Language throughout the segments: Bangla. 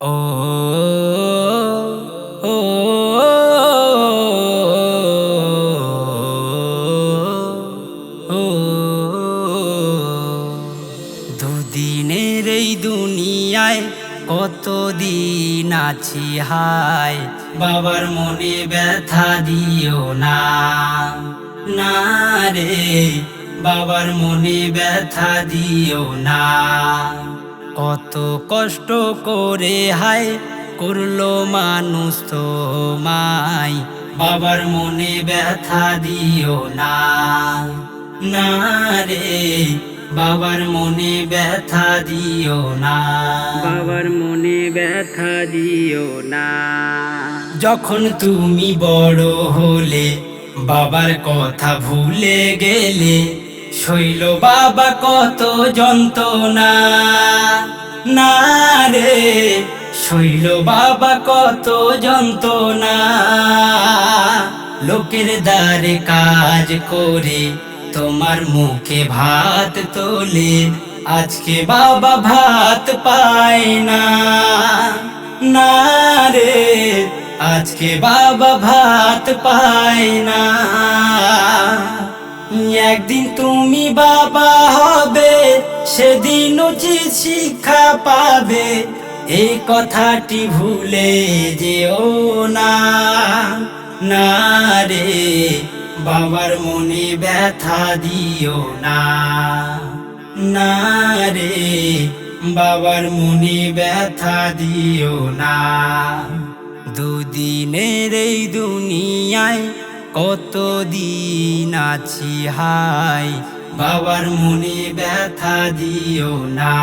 ও দুদিনের এই দুনিয়ায় কতদিন আছি হায় বাবার মনে ব্যথা দিও না না রে বাবার মনে ব্যথা দিও না কত কষ্ট করে হায় করল মানুষ তো মাই বাবার মনে ব্যথা দিও না না রে। বাবার মনে ব্যথা দিও না বাবার মনে ব্যথা দিও না। যখন তুমি বড় হলে বাবার কথা ভুলে গেলে শৈল বাবা কত যন্ত্রণা। না রে, শৈল বাবা কত যন্ত্রণা। লোকের দ্বারে কাজ করে তোমার মুখে ভাত তোলে। আজকে বাবা ভাত পায় না। না রে, আজকে বাবা ভাত পায় না। একদিন তুমি বাবা হবে, সেদিন উচিত শিক্ষা পাবে। এই কথাটি ভুলে যেও না না রে, বাবার মনে ব্যথা দিও না। না রে, বাবার মনে ব্যথা দিও না। দুদিনের এই দুনিয়ায় কত দিন আছি হাই? বাবার মনে ব্যথা দিও না।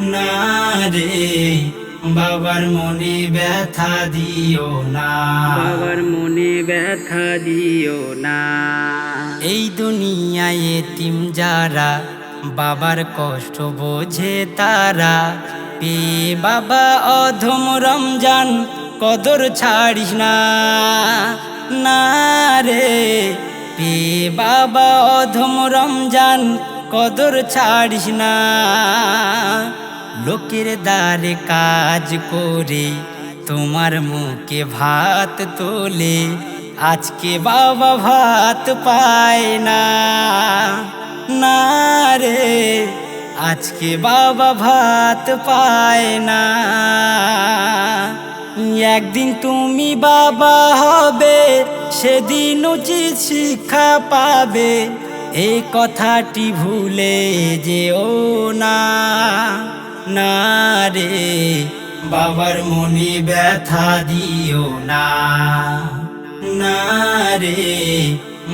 না রে বাবার মনে ব্যথা দিও না। বাবার মনে ব্যথা দিও না। এই দুনিয়ায় এতিম যারা বাবার কষ্ট বোঝে তারা। পে বাবা অধম রমজান কদর ছাড়িস না। না রে পে বাবা অধম রমজান, কদর ছাড়িস না। লোকের দ্বারে কাজ করে, তোমার মুখে ভাত তোলে। আজকে বাবা ভাত পায় না। না রে, আজকে বাবা ভাত পায় না। একদিন তুমি বাবা হবে, সেদিন উচিত শিক্ষা পাবে। এই কথাটি ভুলে যেও না না রে, বাবার মনে ব্যথা দিও না। না রে,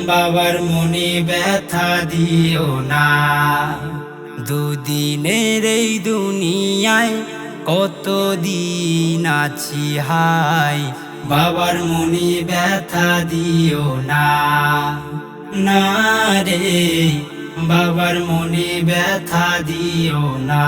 বাবার মনে ব্যথা দিও না। দুদিনের এই দুনিয়ায় কত দিন আছি হাই? বাবার মনে ব্যথা দিও না। না রে, বাবার মনে ব্যথা দিও না।